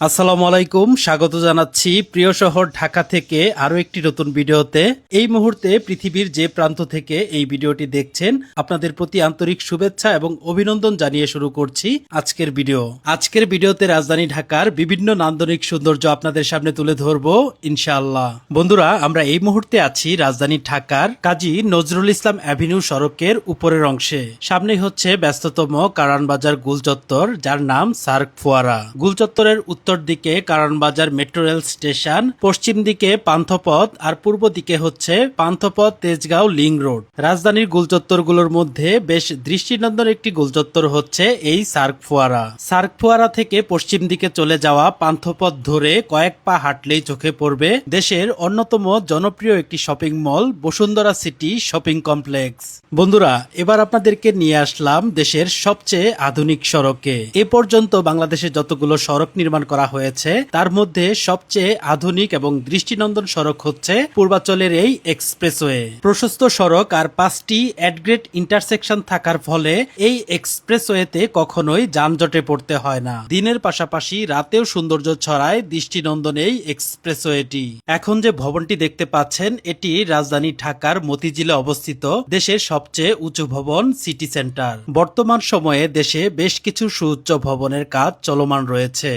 আসসালামু আলাইকুম, স্বাগত জানাচ্ছি প্রিয় শহর ঢাকা থেকে আরও একটি নতুন ভিডিওতে। এই মুহূর্তে পৃথিবীর যে প্রান্ত থেকে এই ভিডিওটি দেখছেন, আপনাদের প্রতি আন্তরিক শুভেচ্ছা এবং অভিনন্দন জানিয়ে শুরু করছি আজকের ভিডিও। আজকের ভিডিওতে রাজধানী ঢাকার বিভিন্ন নান্দনিক সৌন্দর্য আপনাদের সামনে তুলে ধরবো, ইনশাআল্লাহ। বন্ধুরা, আমরা এই মুহূর্তে আছি রাজধানী ঢাকার কাজী নজরুল ইসলাম অ্যাভিনিউ সড়কের উপরের অংশে। সামনেই হচ্ছে ব্যস্ততম কারণবাজার গুলচত্বর, যার নাম সার্ক ফোয়ারা। গুলচত্বরের উত্তর দিকে কারণবাজার মেট্রো রেল স্টেশন, পশ্চিম দিকে পান্থপথ আর পূর্ব দিকে হচ্ছে পান্থপথ তেজগাঁও লিং রোড। রাজধানীর গুলচত্বরগুলোর মধ্যে বেশ দৃষ্টিনন্দন একটি গুলচত্বর হচ্ছে এই সার্ক ফোয়ারা সার্ক ফোয়ারা থেকে পশ্চিম দিকে চলে যাওয়া পান্থপথ ধরে কয়েক পা হাঁটলেই চোখে পড়বে দেশের অন্যতম জনপ্রিয় একটি shopping mall, Bashundhara city shopping complex. বন্ধুরা, এবার আপনাদেরকে নিয়ে আসলাম দেশের সবচেয়ে আধুনিক সড়কে। এ পর্যন্ত বাংলাদেশে যতগুলো সড়ক নির্মাণ করা হয়েছে। তার মধ্যে সবচেয়ে আধুনিক এবং দৃষ্টিনন্দন সড়ক হচ্ছে পূর্বাচলের এই এক্সপ্রেসওয়ে। প্রশস্ত সড়ক আর পাঁচটি অ্যাডগ্রেড ইন্টারসেকশন থাকার ফলে এই এক্সপ্রেসওয়েতে কখনোই যানজটে পড়তে হয় না। দিনের পাশাপাশি রাতেও সৌন্দর্য ছড়ায় দৃষ্টিনন্দন এই এক্সপ্রেসওয়েটি। এখন যে ভবনটি দেখতে পাচ্ছেন, এটি রাজধানী ঢাকার মতিঝিলে অবস্থিত দেশের সবচেয়ে উঁচু ভবন, সিটি সেন্টার। বর্তমান সময়ে দেশে বেশ কিছু সুউচ্চ ভবনের কাজ চলমান রয়েছে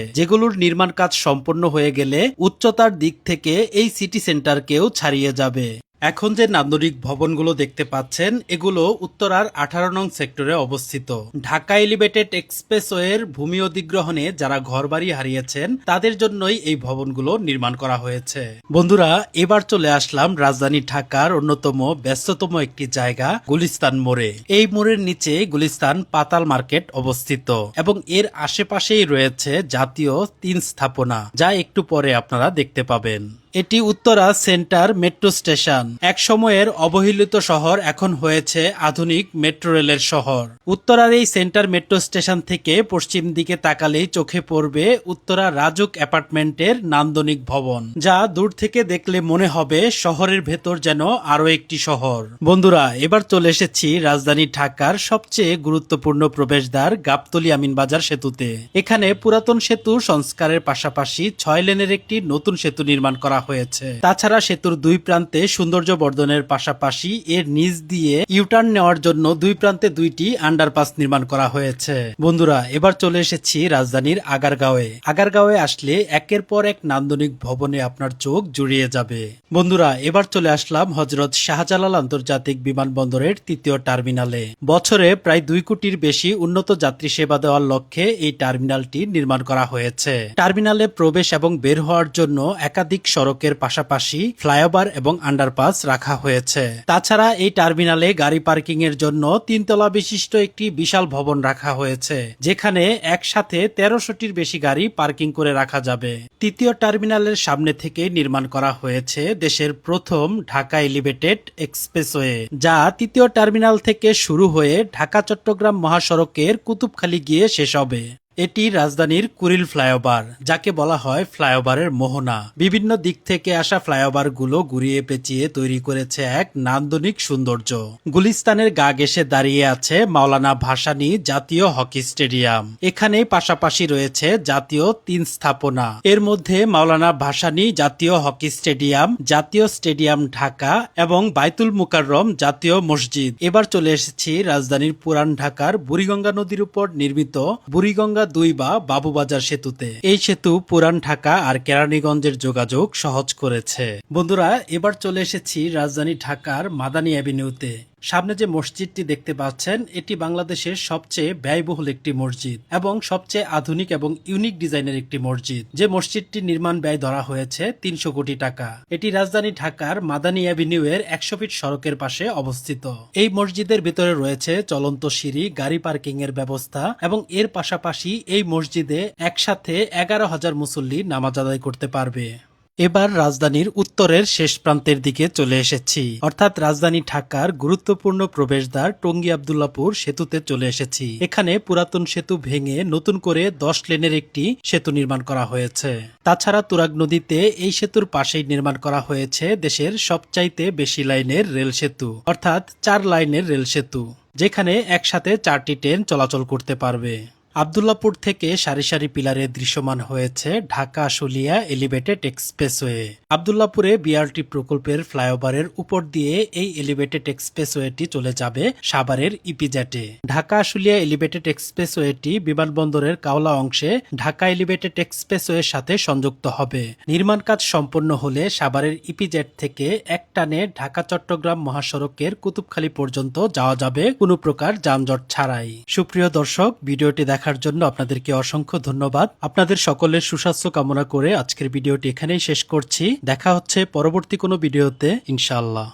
যেগুলোর নির্মাণ কাজ সম্পন্ন হয়ে গেলে উচ্চতার দিক থেকে এই সিটি সেন্টারকেও ছাড়িয়ে যাবে। এখন যে নান্দনিক ভবনগুলো দেখতে পাচ্ছেন, এগুলো উত্তরার আঠারো নং সেক্টরে অবস্থিত। ঢাকা এলিভেটেড এক্সপ্রেসওয়ের ভূমি অধিগ্রহণে যারা ঘরবাড়ি হারিয়েছেন, তাদের জন্যই এই ভবনগুলো নির্মাণ করা হয়েছে। বন্ধুরা, এবার চলে আসলাম রাজধানী ঢাকার অন্যতম ব্যস্ততম একটি জায়গা, গুলিস্তান মোড়ে। এই মোড়ের নিচে গুলিস্তান পাতাল মার্কেট অবস্থিত এবং এর আশেপাশেই রয়েছে জাতীয় তিন স্থাপনা, যা একটু পরে আপনারা দেখতে পাবেন। এটি উত্তরা সেন্টার মেট্রো স্টেশন। এক সময়ের অবহেলিত শহর এখন হয়েছে আধুনিক মেট্রো রেলের শহর। উত্তরার এই সেন্টার মেট্রো স্টেশন থেকে পশ্চিম দিকে তাকালেই চোখে পড়বে উত্তরা রাজুক অ্যাপার্টমেন্টের নান্দনিক ভবন, যা দূর থেকে দেখলে মনে হবে শহরের ভেতর যেন আরও একটি শহর। বন্ধুরা, এবার চলে এসেছি রাজধানী ঢাকার সবচেয়ে গুরুত্বপূর্ণ প্রবেশদ্বার গাবতলি আমিনবাজার সেতুতে। এখানে পুরাতন সেতু সংস্কারের পাশাপাশি ছয় লেনের একটি নতুন সেতু নির্মাণ করা হয়েছে। তাছাড়া সেতুর দুই প্রান্তে সৌন্দর্য বর্ধনের পাশাপাশি এর নিচ দিয়ে ইউটার্ন নেওয়ার জন্য দুই প্রান্তে দুইটি আন্ডারপাস নির্মাণ করা হয়েছে। বন্ধুরা, এবার চলে এসেছি রাজধানীর আগারগাঁওয়ে। আগারগাঁওয়ে আসলে একের পর এক নান্দনিক ভবনে আপনার চোখ জুড়িয়ে যাবে। বন্ধুরা, এবার চলে আসলাম হজরত শাহজালাল আন্তর্জাতিক বিমানবন্দরের তৃতীয় টার্মিনালে। বছরে প্রায় দুই কোটির বেশি উন্নত যাত্রী সেবা দেওয়ার লক্ষ্যে এই টার্মিনালটি নির্মাণ করা হয়েছে। টার্মিনালে প্রবেশ এবং বের হওয়ার জন্য একাধিক সড়কের পাশাপাশি ফ্লাইওভার এবং আন্ডারপাস রাখা হয়েছে। তাছাড়া এই টার্মিনালে গাড়ি পার্কিং এর জন্য তিনতলা বিশিষ্ট একটি বিশাল ভবন রাখা হয়েছে, যেখানে একসাথে তেরোশোটির বেশি গাড়ি পার্কিং করে রাখা যাবে। তৃতীয় টার্মিনালের সামনে থেকে নির্মাণ করা হয়েছে দেশের প্রথম ঢাকা এলিভেটেড এক্সপ্রেসওয়ে, যা তৃতীয় টার্মিনাল থেকে শুরু হয়ে ঢাকা চট্টগ্রাম মহাসড়কের কুতুবখালী গিয়ে শেষ হবে। এটি রাজধানীর কুরিল ফ্লাইওভার, যাকে বলা হয় ফ্লাইওভারের মোহনা। বিভিন্ন দিক থেকে আসা ফ্লাইওভারগুলো ঘুরিয়ে পেঁচিয়ে তৈরি করেছে এক নান্দনিক সৌন্দর্য। গুলিস্তানের গা ঘেসে দাঁড়িয়ে আছে মাওলানা ভাসানী জাতীয় হকি স্টেডিয়াম। এখানে পাশাপাশি রয়েছে জাতীয় তিন স্থাপনা। এর মধ্যে মাওলানা ভাসানী জাতীয় হকি স্টেডিয়াম, জাতীয় স্টেডিয়াম ঢাকা এবং বাইতুল মুকাররম জাতীয় মসজিদ। এবার চলে এসেছি রাজধানীর পুরান ঢাকার বুড়িগঙ্গা নদীর উপর নির্মিত বুড়িগঙ্গা দুই বা বাবুবাজার সেতুতে। এই সেতু পুরান ঢাকা আর কেরানীগঞ্জের যোগাযোগ সহজ করেছে। বন্ধুরা, এবার চলে এসেছি রাজধানী ঢাকার মাদানী অ্যাভিনিউতে। সামনে যে মসজিদটি দেখতে পাচ্ছেন, এটি বাংলাদেশের সবচেয়ে ব্যয়বহুল একটি মসজিদ এবং সবচেয়ে আধুনিক এবং ইউনিক ডিজাইনের একটি মসজিদ। যে মসজিদটি নির্মাণ ব্যয় ধরা হয়েছে তিনশো কোটি টাকা। এটি রাজধানী ঢাকার মাদানী অ্যাভিনিউ এর একশো ফিট সড়কের পাশে অবস্থিত। এই মসজিদের ভিতরে রয়েছে চলন্ত সিঁড়ি, গাড়ি পার্কিং এর ব্যবস্থা এবং এর পাশাপাশি এই মসজিদে একসাথে এগারো হাজার মুসল্লি নামাজ আদায় করতে পারবে। এবার রাজধানীর উত্তরের শেষ প্রান্তের দিকে চলে এসেছি। অর্থাৎ রাজধানী ঢাকার গুরুত্বপূর্ণ প্রবেশদ্বার টঙ্গী আবদুল্লাপুর সেতুতে চলে এসেছি। এখানে পুরাতন সেতু ভেঙে নতুন করে দশ লেনের একটি সেতু নির্মাণ করা হয়েছে। তাছাড়া তুরাগ নদীতে এই সেতুর পাশেই নির্মাণ করা হয়েছে দেশের সবচাইতে বেশি লাইনের রেল সেতু, অর্থাৎ চার লাইনের রেল সেতু, যেখানে একসাথে চারটি ট্রেন চলাচল করতে পারবে। আবদুল্লাপুর থেকে সারি সারি পিলারে দৃশ্যমান হয়েছে ঢাকা আশুলিয়া এলিভেটেড এক্সপ্রেসওয়ে। আবদুল্লাপুরে বিআরটি প্রকল্পের ফ্লাইওভারের উপর দিয়ে এই এলিভেটেড এক্সপ্রেসওয়েটি চলে যাবে সাভারের ইপিজেটে। ঢাকা আশুলিয়া এলিভেটেড এক্সপ্রেসওয়েটি বিমানবন্দরের কাওলা অংশে ঢাকা এলিভেটেড এক্সপ্রেসওয়ের সাথে সংযুক্ত হবে। নির্মাণ কাজ সম্পন্ন হলে সাভারের ইপিজেড থেকে এক টানে ঢাকা চট্টগ্রাম মহাসড়কের কুতুবখালী পর্যন্ত যাওয়া যাবে কোনো প্রকার যানজট ছাড়াই। সুপ্রিয় দর্শক, ভিডিওটি দেখার জন্য আপনাদেরকে অসংখ্য ধন্যবাদ। আপনাদের সকলের সুস্বাস্থ্য কামনা করে আজকের ভিডিওটি এখানেই শেষ করছি। দেখা হচ্ছে পরবর্তী কোনো ভিডিওতে, ইনশাআল্লাহ।